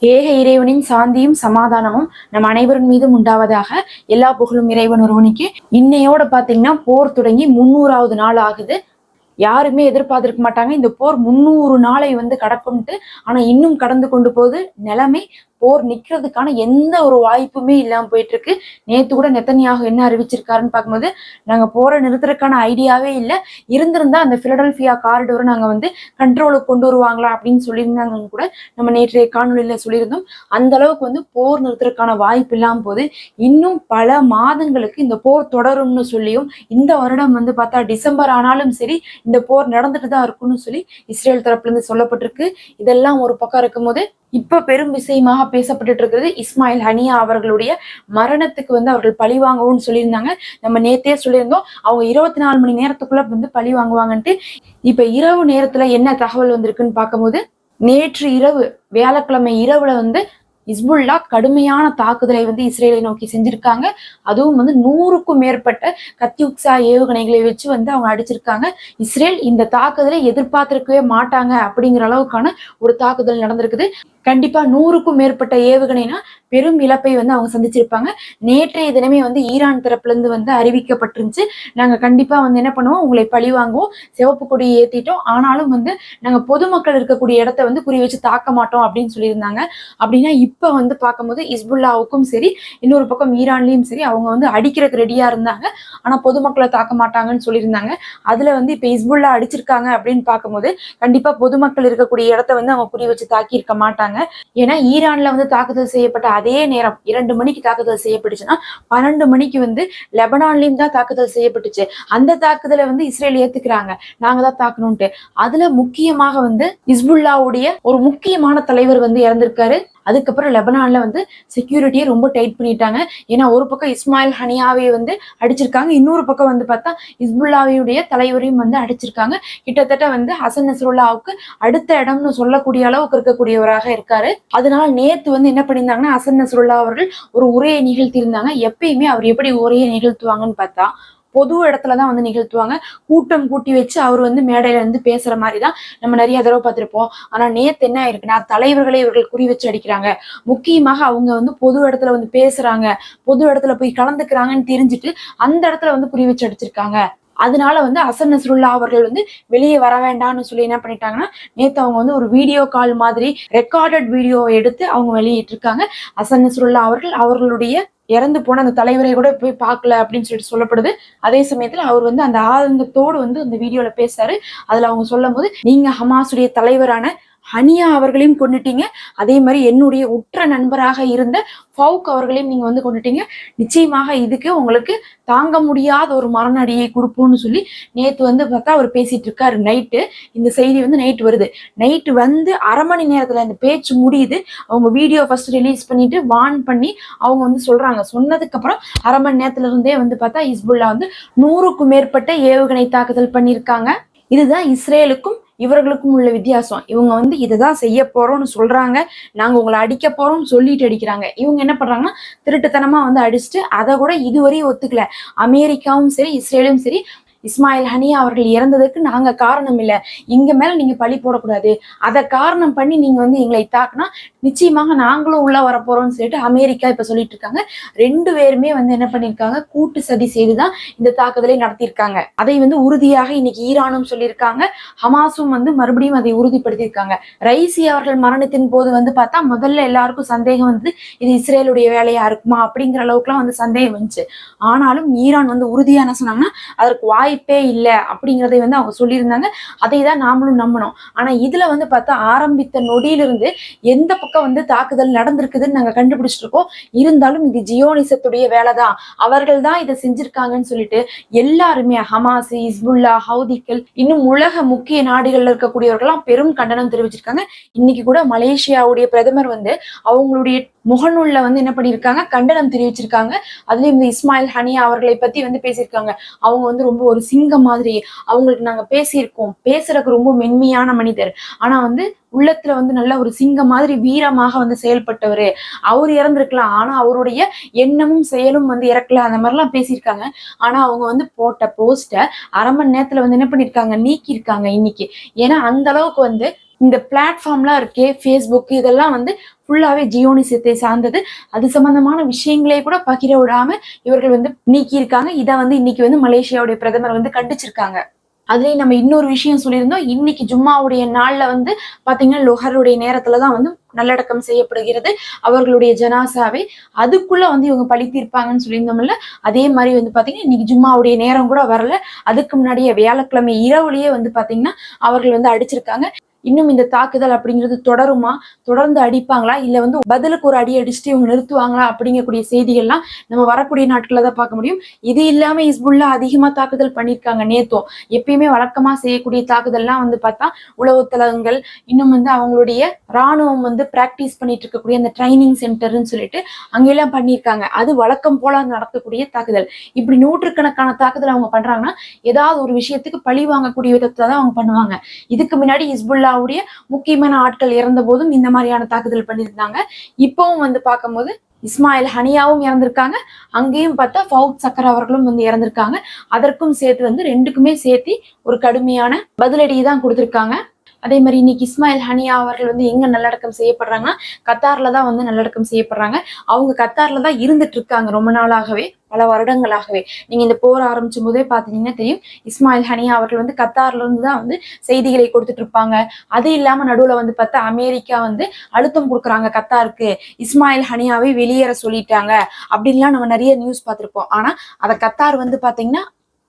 ஏக இறைவனின் சாந்தியும் சமாதானமும் நம் அனைவரின் மீதும் உண்டாவதாக எல்லா புகழும் இறைவன் ஒருவனுக்கு. இன்னையோட பாத்தீங்கன்னா போர் தொடங்கி முன்னூறாவது நாள் ஆகுது. யாருமே எதிர்பார்த்திருக்க மாட்டாங்க. இந்த போர் முந்நூறு நாளை வந்து கடக்கும்ட்டு. ஆனா இன்னும் கடந்து கொண்டு போகுது. நிலைமை போர் நிக்கிறதுக்கான எந்த ஒரு வாய்ப்புமே இல்லாம போயிட்டு இருக்கு நேத்து கூட நெத்தனியாக என்ன அறிவிச்சிருக்காருன்னு பார்க்கும்போது நாங்க போரை நிறுத்துறதுக்கான ஐடியாவே இல்லை. இருந்திருந்தா அந்த பிலடல்பியா காரிடோரை நாங்க வந்து கண்ட்ரோலுக்கு கொண்டு வருவாங்களா அப்படின்னு சொல்லியிருந்தாங்கன்னு கூட நம்ம நேற்றைய காணொலியில சொல்லியிருந்தோம். அந்த அளவுக்கு வந்து போர் நிறுத்துறதுக்கான வாய்ப்பு இல்லாம போது இன்னும் பல மாதங்களுக்கு இந்த போர் தொடரும்னு சொல்லியும் இந்த வருடம் வந்து பார்த்தா டிசம்பர் ஆனாலும் சரி இந்த போர் நடந்துட்டு தான் இருக்கும்னு சொல்லி இஸ்ரேல் தரப்புல இருந்து சொல்லப்பட்டிருக்கு. இதெல்லாம் ஒரு பக்கம் இருக்கும்போது இப்ப பெரும் விஷயமாக பேசப்பட்டுட்டு இருக்கிறது இஸ்மாயில் ஹனியா அவர்களுடைய மரணத்துக்கு வந்து அவர்கள் பழி வாங்குவோம்னு சொல்லியிருந்தாங்க. நம்ம நேத்தே சொல்லியிருந்தோம் அவங்க இருபத்தி நாலு மணி நேரத்துக்குள்ள வந்து பழி வாங்குவாங்கன்ட்டு. இப்ப இரவு நேரத்துல என்ன தகவல் வந்திருக்குன்னு பார்க்கும்போது நேற்று இரவு வியாழக்கிழமை இரவுல வந்து இஸ்புல்லா கடுமையான தாக்குதலை வந்து இஸ்ரேலை நோக்கி செஞ்சிருக்காங்க. அதுவும் வந்து நூறுக்கும் மேற்பட்ட கத்தியுக்ஸா ஏவுகணைகளை வச்சு வந்து அவங்க அடிச்சிருக்காங்க. இஸ்ரேல் இந்த தாக்குதலை எதிர்பார்த்திருக்கவே மாட்டாங்க அப்படிங்கிற அளவுக்கான ஒரு தாக்குதல் நடந்திருக்குது. கண்டிப்பா நூறுக்கும் மேற்பட்ட ஏவுகணைனா பெரும் இழப்பை வந்து அவங்க சந்திச்சிருப்பாங்க. நேற்றைய தினமே வந்து ஈரான் தரப்புல இருந்து வந்து அறிவிக்கப்பட்டிருந்துச்சு. நாங்க கண்டிப்பா வந்து என்ன பண்ணுவோம்? உங்களை பழி வாங்குவோம். சிவப்பு கொடியை ஏத்திட்டோம். ஆனாலும் வந்து நாங்க பொதுமக்கள் இருக்கக்கூடிய இடத்த வந்து குறி வச்சு தாக்க மாட்டோம் அப்படின்னு சொல்லியிருந்தாங்க. அப்படின்னா இப்ப வந்து பார்க்கும்போது இஸ்புல்லாவுக்கும் சரி இன்னொரு பக்கம் ஈரான்லயும் சரி அவங்க வந்து அடிக்கிறதுக்கு ரெடியா இருந்தாங்க. ஆனா பொதுமக்களை தாக்க மாட்டாங்கன்னு சொல்லியிருந்தாங்க. அதுல வந்து இப்ப இஸ்புல்லா அடிச்சிருக்காங்க அப்படின்னு பார்க்கும்போது கண்டிப்பா பொதுமக்கள் இருக்கக்கூடிய இடத்த வந்து அவங்க குறி வச்சு தாக்கி இருக்க மாட்டாங்க. ஏன்னா ஈரான்ல வந்து தாக்குதல் செய்யப்பட்ட அதே நேரம் இரண்டு மணிக்கு தாக்குதல் செய்யப்பட்டுச்சுன்னா பன்னெண்டு மணிக்கு வந்து லெபனான்லயும் தான் தாக்குதல் செய்யப்பட்டுச்சு. அந்த தாக்குதலை வந்து இஸ்ரேல் ஏத்துக்கிறாங்க. நாங்க தான் தாக்கணும்ட்டு அதுல முக்கியமாக வந்து இஸ்புல்லாவுடைய ஒரு முக்கியமான தலைவர் வந்து இறந்திருக்காரு. அதுக்கப்புறம் லெபனானில் வந்து செக்யூரிட்டியை ரொம்ப டைட் பண்ணிட்டாங்க. ஏன்னா ஒரு பக்கம் இஸ்மாயில் ஹனியாவை வந்து அடிச்சிருக்காங்க. இன்னொரு பக்கம் வந்து பார்த்தா இஸ்புல்லாவியுடைய தலைவரையும் வந்து அடிச்சிருக்காங்க. கிட்டத்தட்ட வந்து ஹசன் நசுருல்லாவுக்கு அடுத்த இடம்னு சொல்லக்கூடிய அளவுக்கு இருக்கக்கூடியவராக இருக்காரு. அதனால நேத்து வந்து என்ன பண்ணியிருந்தாங்கன்னா ஹசன் நஸ்ருல்லா அவர்கள் ஒரு உரையை நிகழ்த்தியிருந்தாங்க. எப்பயுமே அவர் எப்படி உரையை நிகழ்த்துவாங்கன்னு பார்த்தா பொது இடத்துல தான் வந்து நிகழ்த்துவாங்க. கூட்டம் கூட்டி வச்சு அவர் வந்து மேடையில இருந்து பேசுற மாதிரி தான் நம்ம நிறைய தடவை பார்த்திருப்போம். ஆனா நேத்து என்ன ஆயிருக்குன்னா தலைவர்களை இவர்கள் குறி வச்சு அடிக்கிறாங்க. முக்கியமாக அவங்க வந்து பொது இடத்துல வந்து பேசுறாங்க. பொது இடத்துல போய் கலந்துக்கிறாங்கன்னு தெரிஞ்சுட்டு அந்த இடத்துல வந்து குறி வச்சு அடிச்சிருக்காங்க. அதனால வந்து அசன் நசருல்லா அவர்கள் வந்து வெளியே வர வேண்டாம்னு சொல்லி என்ன பண்ணிட்டாங்கன்னா நேத்து அவங்க வந்து ஒரு வீடியோ கால் மாதிரி ரெக்கார்டட் வீடியோ எடுத்து அவங்க வெளியிட்டிருக்காங்க. அசன் நசருல்லா அவர்கள் அவர்களுடைய இறந்து போன அந்த தலைவரை கூட போய் பார்க்கல அப்படின்னு சொல்லிட்டு சொல்லப்படுது. அதே சமயத்துல அவர் வந்து அந்த ஆதங்கத்தோடு வந்து அந்த வீடியோல பேசுறாரு. அதுல அவங்க சொல்லும் போது நீங்க ஹமாஸுடைய தலைவரான ஹனியா அவர்களையும் கொண்டுட்டீங்க. அதே மாதிரி என்னுடைய உற்ற நண்பராக இருந்த ஃபவுக் அவர்களையும் நீங்க வந்து கொண்டுட்டீங்க. நிச்சயமாக இதுக்கு உங்களுக்கு தாங்க முடியாத ஒரு மரணடியை கொடுப்போம்னு சொல்லி நேத்து வந்து பார்த்தா அவர் பேசிட்டு இருக்காரு நைட்டு இந்த செய்தி வந்து நைட் வருது. நைட்டு வந்து அரை மணி நேரத்துல இந்த பேச்சு முடியுது. அவங்க வீடியோ ஃபர்ஸ்ட் ரிலீஸ் பண்ணிட்டு வான் பண்ணி அவங்க வந்து சொல்றாங்க. சொன்னதுக்கு அப்புறம் அரை மணி நேரத்துல இருந்தே வந்து பார்த்தா இஸ்புல்லா வந்து நூறுக்கும் மேற்பட்ட ஏவுகணை தாக்குதல் பண்ணியிருக்காங்க. இதுதான் இஸ்ரேலுக்கும் இவர்களுக்கும் உள்ள வித்தியாசம். இவங்க வந்து இதை தான் செய்ய போறோம்னு சொல்றாங்க. நாங்க உங்களை அடிக்க போறோம்னு சொல்லிட்டு அடிக்கிறாங்க. இவங்க என்ன பண்றாங்கன்னா திருட்டுத்தனமா வந்து அடிச்சுட்டு அதை கூட இதுவரையும் ஒத்துக்கல. அமெரிக்காவும் சரி இஸ்ரேலும் சரி இஸ்மாயில் ஹனியா அவர்கள் இறந்ததுக்கு நாங்க காரணம் இல்லை. இங்க மேல நீங்க பழி போடக்கூடாது. அதை காரணம் பண்ணி நீங்க வந்து எங்களை தாக்குனா நிச்சயமாக நாங்களும் உள்ள வரப்போறோம்னு சொல்லிட்டு அமெரிக்கா இப்ப சொல்லிட்டு இருக்காங்க. ரெண்டு பேருமே வந்து என்ன பண்ணிருக்காங்க? கூட்டு சதி செய்துதான் இந்த தாக்குதலை நடத்தியிருக்காங்க. அதை வந்து உறுதியாக இன்னைக்கு ஈரானும் சொல்லியிருக்காங்க. ஹமாஸும் வந்து மறுபடியும் அதை உறுதிப்படுத்தியிருக்காங்க. ரைசி அவர்கள் மரணத்தின் போது வந்து பார்த்தா முதல்ல எல்லாருக்கும் சந்தேகம் வந்து இது இஸ்ரேலுடைய வேலையா இருக்குமா? அப்படிங்கிற அளவுக்குலாம் வந்து சந்தேகம் வந்துச்சு ஆனாலும் ஈரான் வந்து உறுதியான சொன்னாங்கன்னா அதற்கு வாய்ப்பே இல்லை அப்படிங்கிறதை வந்து அவங்க சொல்லியிருந்தாங்க. அதை தான் நாமளும் நம்பணும். ஆனா இதுல வந்து பார்த்தா ஆரம்பித்த நொடியிலிருந்து எந்த பக்கம் வந்து தாக்குதல் நடந்திருக்குதுன்னு நாங்க கண்டுபிடிச்சிட்டு இருக்கோம். இருந்தாலும் இது ஜியோனிசத்துடைய வேலை தான் அவர்கள் தான் இதை செஞ்சிருக்காங்கன்னு சொல்லிட்டு எல்லாருமே ஹமாஸ் இஸ்புல்லா ஹவுதிக்கள் இன்னும் உலக முக்கிய நாடுகள்ல இருக்கக்கூடியவர்கள்லாம் பெரும் கண்டனம் தெரிவிச்சிருக்காங்க. இன்னைக்கு கூட மலேசியாவுடைய பிரதமர் வந்து அவங்களுடைய முகநூல்ல வந்து என்ன பண்ணியிருக்காங்க? கண்டனம் தெரிவிச்சிருக்காங்க. அதுலயும் இந்த இஸ்மாயில் ஹனியா அவர்களை பத்தி வந்து பேசியிருக்காங்க. அவங்க வந்து ரொம்ப ஒரு சிங்கம் மாதிரி. அவங்களுக்கு நாங்க பேசியிருக்கோம். பேசுறதுக்கு ரொம்ப மென்மையான மனிதர். ஆனா வந்து உள்ளத்துல வந்து நல்ல ஒரு சிங்கம் மாதிரி வீரமாக வந்து செயல்பட்டவர். அவர் இறந்திருக்கலாம். ஆனா அவருடைய எண்ணமும் செயலும் வந்து இறக்கல. அந்த மாதிரிலாம் பேசியிருக்காங்க. ஆனா அவங்க வந்து போட்ட போஸ்ட அரை மணி நேரத்துல வந்து என்ன பண்ணிருக்காங்க நீக்கியிருக்காங்க இன்னைக்கு. ஏன்னா அந்த அளவுக்கு வந்து இந்த பிளாட்ஃபார்ம்லாம் இருக்கே ஃபேஸ்புக் இதெல்லாம் வந்து ஃபுல்லாவே ஜியோனிசத்தை சார்ந்தது. அது சம்பந்தமான விஷயங்களே கூட பகிர விடாம இவர்கள் வந்து நீக்கியிருக்காங்க. இதை வந்து இன்னைக்கு வந்து மலேசியாவுடைய பிரதமர் வந்து கண்டிச்சிருக்காங்க. அதுலயும் நம்ம இன்னொரு விஷயம் சொல்லியிருந்தோம். இன்னைக்கு ஜும்மாவுடைய நாள்ல வந்து பாத்தீங்கன்னா லொஹருடைய நேரத்துல தான் வந்து நல்லடக்கம் செய்யப்படுகிறது. அவர்களுடைய ஜனாசாவை அதுக்குள்ள வந்து இவங்க பழி தீர்ப்பாங்கன்னு சொல்லியிருந்தோம்ல. அதே மாதிரி வந்து பாத்தீங்கன்னா இன்னைக்கு ஜும்மாவுடைய நேரம் கூட வரல. அதுக்கு முன்னாடியே வியாழக்கிழமை இரவுலயே வந்து பாத்தீங்கன்னா அவர்கள் வந்து அடிச்சிருக்காங்க. இன்னும் இந்த தாக்குதல் அப்படிங்கிறது தொடருமா? தொடர்ந்து அடிப்பாங்களா? இல்லை வந்து பதிலுக்கு ஒரு அடி அடிச்சுட்டு இவங்க நிறுத்துவாங்களா? அப்படிங்கக்கூடிய செய்திகள்லாம் நம்ம வரக்கூடிய நாட்களில் தான் பார்க்க முடியும். இது இல்லாமல் இஸ்புல்லா அதிகமா தாக்குதல் பண்ணியிருக்காங்க நேத்தோ. எப்பயுமே வழக்கமா செய்யக்கூடிய தாக்குதல்லாம் வந்து பார்த்தா உளவுத்தலங்கள் இன்னும் வந்து அவங்களுடைய ராணுவம் வந்து பிராக்டிஸ் பண்ணிட்டு இருக்கக்கூடிய அந்த ட்ரைனிங் சென்டர்னு சொல்லிட்டு அங்கெல்லாம் பண்ணியிருக்காங்க. அது வழக்கம் போல நடக்கக்கூடிய தாக்குதல். இப்படி நூற்றுக்கணக்கான தாக்குதல் அவங்க பண்றாங்கன்னா ஏதாவது ஒரு விஷயத்துக்கு பழி வாங்கக்கூடிய விதத்துல தான் அவங்க பண்ணுவாங்க. இதுக்கு முன்னாடி இஸ்புல்லாவுடைய முக்கியமான ஆட்கள் இறந்த போதும் இந்த மாதிரியான தாக்குதல் பண்ணியிருந்தாங்க. இப்பவும் வந்து பார்க்கும்போது இஸ்மாயில் ஹனியாவும் இறந்திருக்காங்க. அங்கேயும் பார்த்தா ஃபவுத் சக்கர் அவர்களும் வந்து இறந்திருக்காங்க. அதற்கும் சேர்த்து வந்து ரெண்டுக்குமே சேர்த்து ஒரு கடுமையான பதிலடியை தான் கொடுத்திருக்காங்க. அதே மாதிரி இன்னைக்கு இஸ்மாயில் ஹனியா அவர்கள் வந்து எங்க நல்லடக்கம் செய்யப்படுறாங்கன்னா கத்தார்ல தான் வந்து நல்லடக்கம் செய்யப்படுறாங்க. அவங்க கத்தார்ல தான் இருந்துட்டு இருக்காங்க ரொம்ப நாளாகவே பல வருடங்களாகவே. நீங்க இந்த போர் ஆரம்பிச்சும் போதே பாத்தீங்கன்னா தெரியும் இஸ்மாயில் ஹனியா அவர்கள் வந்து கத்தார்ல இருந்து தான் வந்து செய்திகளை கொடுத்துட்டு இருப்பாங்க. அது இல்லாம நடுவுல வந்து பார்த்தா அமெரிக்கா வந்து அழுத்தம் கொடுக்குறாங்க கத்தாருக்கு. இஸ்மாயில் ஹனியாவை வெளியேற சொல்லிட்டாங்க. அப்படின்லாம் நம்ம நிறைய நியூஸ் பார்த்திருப்போம். ஆனா அதை கத்தார் வந்து பாத்தீங்கன்னா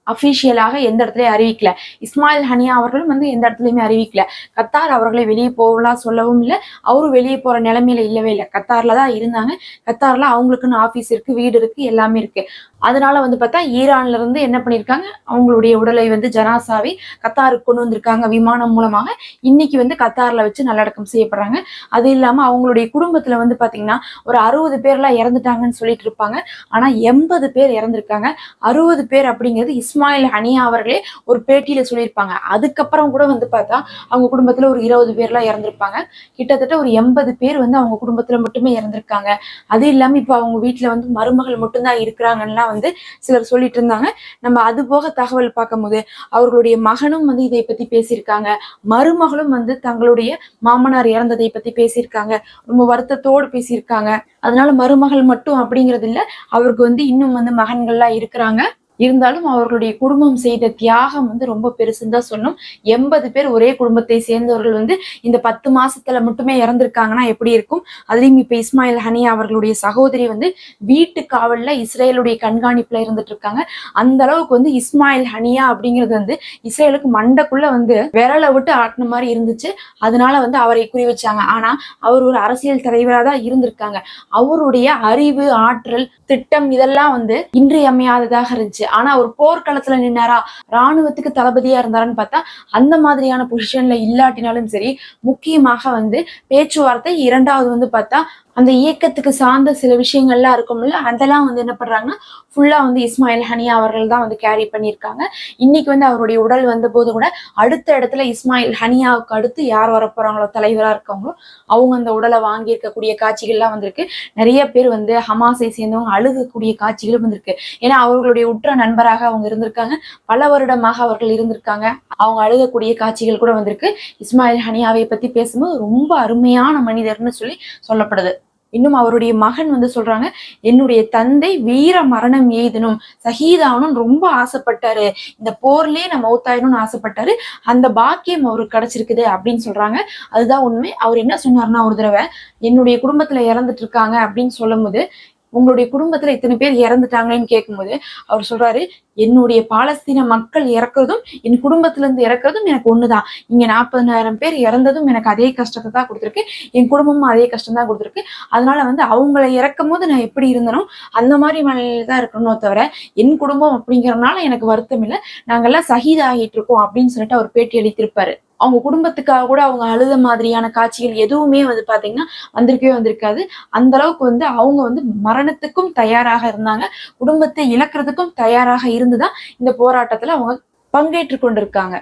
அஃபிஷியலாக எந்த இடத்துலையும் அறிவிக்கல. இஸ்மாயில் ஹனியா அவர்களும் வந்து எந்த இடத்துலையுமே அறிவிக்கல. கத்தார் அவர்களை வெளியே போகலாம் சொல்லவும் இல்லை. அவரும் வெளியே போற நிலைமையில இல்லவே இல்லை. கத்தார்ல தான் இருந்தாங்க. கத்தார்ல அவங்களுக்குன்னு ஆபீஸ் இருக்கு வீடு இருக்கு எல்லாமே இருக்கு. அதனால வந்து பார்த்தா ஈரான்ல இருந்து என்ன பண்ணிருக்காங்க? அவங்களுடைய உடலை வந்து ஜனாசாவை கத்தாருக்கு கொண்டு வந்திருக்காங்க விமானம் மூலமாக. இன்னைக்கு வந்து கத்தார்ல வச்சு நல்லடக்கம் செய்யப்படுறாங்க. அது இல்லாம அவங்களுடைய குடும்பத்துல வந்து பாத்தீங்கன்னா ஒரு அறுபது பேர்லாம் இறந்துட்டாங்கன்னு சொல்லிட்டு இருப்பாங்க. ஆனா எண்பது பேர் இறந்திருக்காங்க. அறுபது பேர் அப்படிங்கிறது இஸ்மாயில் ஹனியா அவர்களே ஒரு பேட்டியில சொல்லியிருப்பாங்க. அதுக்கப்புறம் கூட வந்து பார்த்தா அவங்க குடும்பத்துல ஒரு இருபது பேர்லாம் இறந்திருப்பாங்க. கிட்டத்தட்ட ஒரு எண்பது பேர் வந்து அவங்க குடும்பத்துல மட்டுமே இறந்திருக்காங்க. அது இல்லாம இப்போ அவங்க வீட்டுல வந்து மருமகள் மட்டும்தான் இருக்கிறாங்கன்னா வந்து சிலர் சொல்லிட்டு இருந்தாங்க. நம்ம அது போக தகவல் பார்க்கும்போது அவர்களுடைய மகனும் வந்து இதை பத்தி பேசியிருக்காங்க. மருமகளும் வந்து தங்களுடைய மாமனார் இறந்ததை பத்தி பேசியிருக்காங்க. ரொம்ப வருத்தத்தோடு பேசியிருக்காங்க. அதனால மருமகள் மட்டும் அப்படிங்கிறது இல்ல அவருக்கு வந்து இன்னும் வந்து மகன்கள்லாம் இருக்கிறாங்க. இருந்தாலும் அவர்களுடைய குடும்பம் செய்த தியாகம் வந்து ரொம்ப பெருசுன்னு தான் சொன்னோம் எண்பது பேர் ஒரே குடும்பத்தை சேர்ந்தவர்கள் வந்து இந்த பத்து மாசத்துல மட்டுமே இறந்திருக்காங்கன்னா எப்படி இருக்கும்? அதுலயும் இப்ப இஸ்மாயில் ஹனியா அவர்களுடைய சகோதரி வந்து வீட்டு காவல்ல இஸ்ரேலுடைய கண்காணிப்புல இருந்துட்டு இருக்காங்க. அந்த அளவுக்கு வந்து இஸ்மாயில் ஹனியா அப்படிங்கிறது வந்து இஸ்ரேலுக்கு மண்டக்குள்ள வந்து விரலை விட்டு ஆட்டின மாதிரி இருந்துச்சு. அதனால வந்து அவரை குறி வச்சாங்க ஆனா அவர் ஒரு அரசியல் தலைவராக தான் இருந்திருக்காங்க. அவருடைய அறிவு ஆற்றல் திட்டம் இதெல்லாம் வந்து இன்றியமையாததாக இருந்துச்சு. ஆனா அவர் போர்க்களத்துல நின்னாரா? ராணுவத்துக்கு தளபதியா இருந்தாரான்னு பார்த்தா அந்த மாதிரியான பொசிஷன்ல இல்லாட்டினாலும் சரி முக்கியமாக வந்து பேச்சுவார்த்தை இரண்டாவது வந்து பார்த்தா அந்த இயக்கத்துக்கு சார்ந்த சில விஷயங்கள்லாம் இருக்கும்ல அதெல்லாம் வந்து என்ன பண்றாங்கன்னா ஃபுல்லா வந்து இஸ்மாயில் ஹனியா அவர்கள் தான் வந்து கேரி பண்ணியிருக்காங்க. இன்னைக்கு வந்து அவருடைய உடல் வந்த போது கூட அடுத்த இடத்துல இஸ்மாயில் ஹனியாவுக்கு அடுத்து யார் வரப்போறாங்களோ தலைவரா இருக்காங்களோ அவங்க அந்த உடலை வாங்கி இருக்கக்கூடிய காட்சிகள்லாம் வந்திருக்கு. நிறைய பேர் வந்து ஹமாஸை சேர்ந்தவங்க அழுகக்கூடிய காட்சிகளும் வந்திருக்கு. ஏன்னா அவர்களுடைய உற்ற நண்பராக அவங்க இருந்திருக்காங்க. பல வருடமாக அவர்கள் இருந்திருக்காங்க. அவங்க அழுகக்கூடிய காட்சிகள் கூட வந்திருக்கு. இஸ்மாயில் ஹனியாவை பத்தி பேசும்போது ரொம்ப அருமையான மனிதர்னு சொல்லி சொல்லப்படுது. இன்னும் அவருடைய மகன் வந்து சொல்றாங்க என்னுடைய தந்தை வீர மரணம் எய்தணும் சஹீதாகணும் ரொம்ப ஆசைப்பட்டாரு. இந்த போர்லயே நம்ம மௌத்தாயிரணும்னு ஆசைப்பட்டாரு. அந்த பாக்கியம் அவருக்கு கிடைச்சிருக்குது அப்படின்னு சொல்றாங்க. அதுதான் உண்மை. அவர் என்ன சொன்னாருன்னா ஒரு தடவை என்னுடைய குடும்பத்துல இறந்துட்டு இருக்காங்க அப்படின்னு சொல்லும்போது உங்களுடைய குடும்பத்துல இத்தனை பேர் இறந்துட்டாங்களேன்னு கேட்கும்போது அவர் சொல்றாரு என்னுடைய பாலஸ்தீன மக்கள் இறக்குறதும் என் குடும்பத்துல இருந்து இறக்குறதும் எனக்கு ஒண்ணுதான். இங்க நாற்பதனாயிரம் பேர் இறந்ததும் எனக்கு அதே கஷ்டத்தை தான் கொடுத்துருக்கு. என் குடும்பமும் அதே கஷ்டம் தான் கொடுத்துருக்கு. அதனால வந்து அவங்கள இறக்கும் போது நான் எப்படி இருந்தனோ அந்த மாதிரி மனநிலையில தான் இருக்கணும் தவிர என் குடும்பம் அப்படிங்கிறதுனால எனக்கு வருத்தம் இல்லை. நாங்கெல்லாம் சகிதாகிட்டு இருக்கோம் அப்படின்னு சொல்லிட்டு அவர் பேட்டி அளித்திருப்பாரு. அவங்க குடும்பத்துக்காக கூட அவங்க அழுத மாதிரியான காட்சிகள் எதுவுமே வந்து பாத்தீங்கன்னா வந்திருக்கவே வந்திருக்காது. அந்த அளவுக்கு வந்து அவங்க வந்து மரணத்துக்கும் தயாராக இருந்தாங்க. குடும்பத்தை இழக்கிறதுக்கும் தயாராக இருந்துதான் இந்த போராட்டத்துல அவங்க பங்கேற்று கொண்டிருக்காங்க.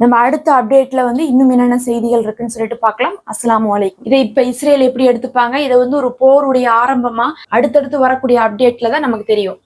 நம்ம அடுத்த அப்டேட்ல வந்து இன்னும் என்னென்ன செய்திகள் இருக்குன்னு சொல்லிட்டு பார்க்கலாம். அஸ்லாம் வலைக்கும் இதை இப்ப இஸ்ரேல் எப்படி எடுத்துப்பாங்க? இதை வந்து ஒரு போருடைய ஆரம்பமா அடுத்தடுத்து வரக்கூடிய அப்டேட்ல தான் நமக்கு தெரியும்.